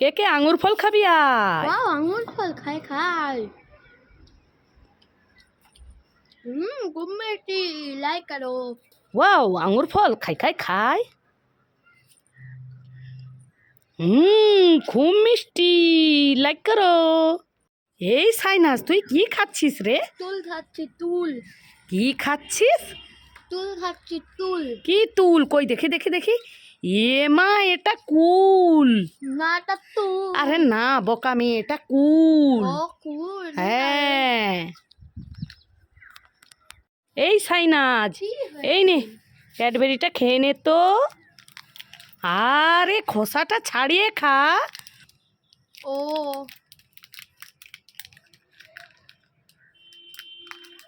কে কে আঙুর ফল খাবি আয়? ওয়াও আঙুর ফল খাই খাই। হুম খুব লাইক করো। ওয়াও আঙুর ফল খাই খাই খাই। হুম খুব মিষ্টি লাইক করো। এই সাইনাস তুই কি খাচ্ছিস রে? তুল খাচ্ছি তুল। কি খাচ্ছিস? তুল খাচ্ছি তুল কি তুল কই দেখি দেখি দেখি। এ মা এটা কুল। নাটা তুল আরে না বোকা মেয়ে এটা কুল। ও কুল হ্যাঁ। এই সাইনাজ? এই নে ক্যাডবেরিটা খেয়ে নে তো। আরে খোসাটা ছাড়িয়ে খা। ও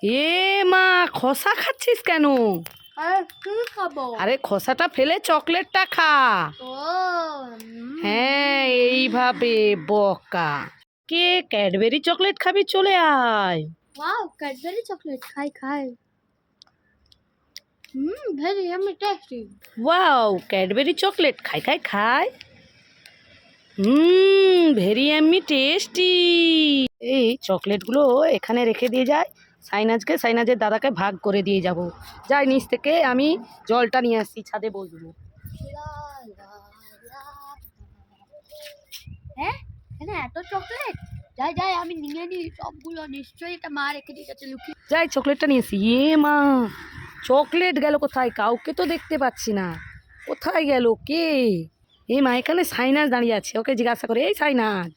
এ মা খোসা খাচ্ছিস কেন? আর খোসাটা ফেলে চকলেটটা খা। হ্যাঁ এইভাবে বকা। কে ক্যাডবেরি চকলেট খাবি চলে আয়। ওয়াও ক্যাডবেরি চকলেট খাই খাই। হুম very yummy tasty wow Cadbury chocolate খাই খাই খাই। হুম ভেরি এমনি টেস্টি এই চকলেটগুলো এখানে রেখে দিয়ে যায়। সাইনাজকে সাইনাজের দাদাকে ভাগ করে দিয়ে যাব। যাই নিচ থেকে আমি জলটা নিয়ে আসছি ছাদে বসবো। হ্যাঁ? এত চকলেট যাই যাই আমি নিয়ে নিই সবগুলো নিশ্চয়ই এটা মা রেখে দিয়েছে লুকিয়ে যাই চকলেটটা নিয়ে আসি। এ মা চকলেট গেল কোথায়? কাউকে তো দেখতে পাচ্ছি না। কোথায় গেল? কে? এই মা এখানে সাইনাজ দাঁড়িয়ে আছে ওকে জিজ্ঞাসা করে এই সাইনাজ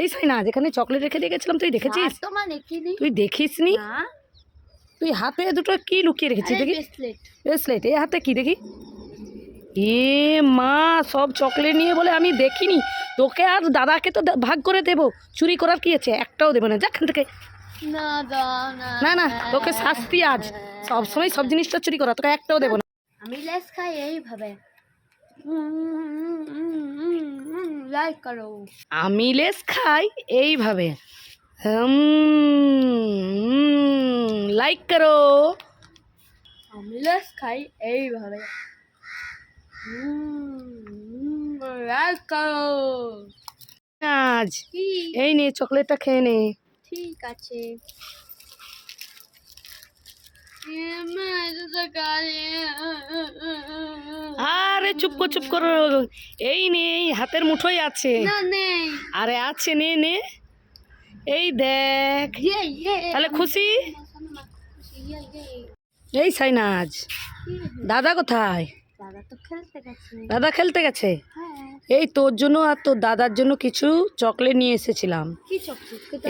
এই সাইনাজ এখানে চকলেট রেখে দিয়ে গেছিলাম তুই দেখেছিস? তুই দেখিসনি? না তুই হাতে দুটো কি লুকিয়ে রেখেছিস দেখি। ব্রেসলেট এই হাতে কি দেখি। এ মা সব চকলেট নিয়ে বলে আমি দেখিনি। তোকে আর দাদাকে তো ভাগ করে দেবো। চুরি করার কি আছে? একটাও দেবো না যাখান থেকে। না না না তোকে শাস্তি আজ। সব সময় সব জিনিসটা চুরি করা তোকে একটাও দেবো না। আমি লেস খাই এইভাবে। লাইক করো আমি লেস খাই এইভাবে। লাইক করো আমি লেস খাই এইভাবে। লাইক করো আজ এই নে চকলেটটা খেয়ে নে। ঠিক আছে। চুপ কর চুপ করো। এই নে এই হাতের মুঠোই আছে। আরে আছে নে নে। এই দেখ। ইয়ে ইয়ে তাহলে খুশি? ইয়ে ইয়ে এই সাইনাজ দাদা কোথায়? দাদা খেলতে গেছে। হ্যাঁ। এই তোর জন্য আর তোর দাদার জন্য কিছু চকলেট নিয়ে এসেছিলাম।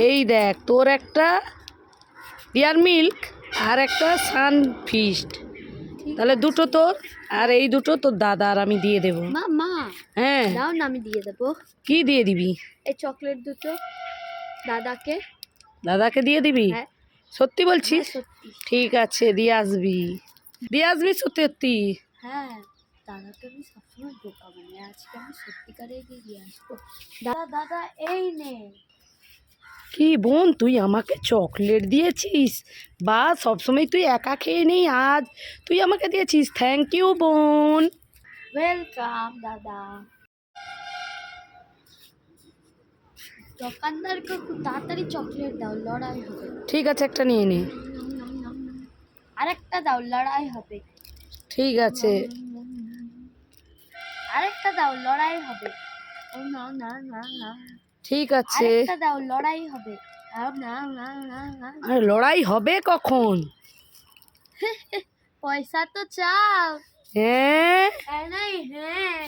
এই দেখ তোর একটা ডিয়ার মিল্ক আর একটা সান ফিস্ট তাহলে দুটো তোর আর এই দুটো তোর দাদা আর আমি দিয়ে দেবো। মা হ্যাঁ। দাও না আমি দিয়ে দেবো। কি দিয়ে দিবি? এই চকলেট দুটো দাদাকে। দাদাকে দিয়ে দিবি? হ্যাঁ। সত্যি বলছিস? হ্যাঁ, ঠিক আছে দিয়ে আসবি। দিয়ে আসবি সত্যি সত্যি? হ্যাঁ দাদাকে আমি সবসময় বোকা বানাই আজকে আমি সত্যিকারে গিয়ে দিয়ে আসব। দাদা দাদা এই নে। কি বোন তুই আমাকে চকলেট দিয়েছিস? বা সবসময় তুই একা খেয়ে নেই আজ। তুই আমাকে দিয়েছিস থ্যাংক ইউ বোন। ওয়েলকাম দাদা। দোকানদারকে খুব তাড়াতাড়ি চকলেট দাও লড়াই হবে। ঠিক আছে একটা নিয়ে নে। আরেকটা দাও লড়াই হবে। ঠিক আছে। আরেকটা দাও লড়াই হবে। ও না না না না। ঠিক আছে। দাও লড়াই হবে। আরে লড়াই হবে কখন? পয়সা তো চাও। হ্যাঁ? হ্যাঁ নাই হ্যাঁ।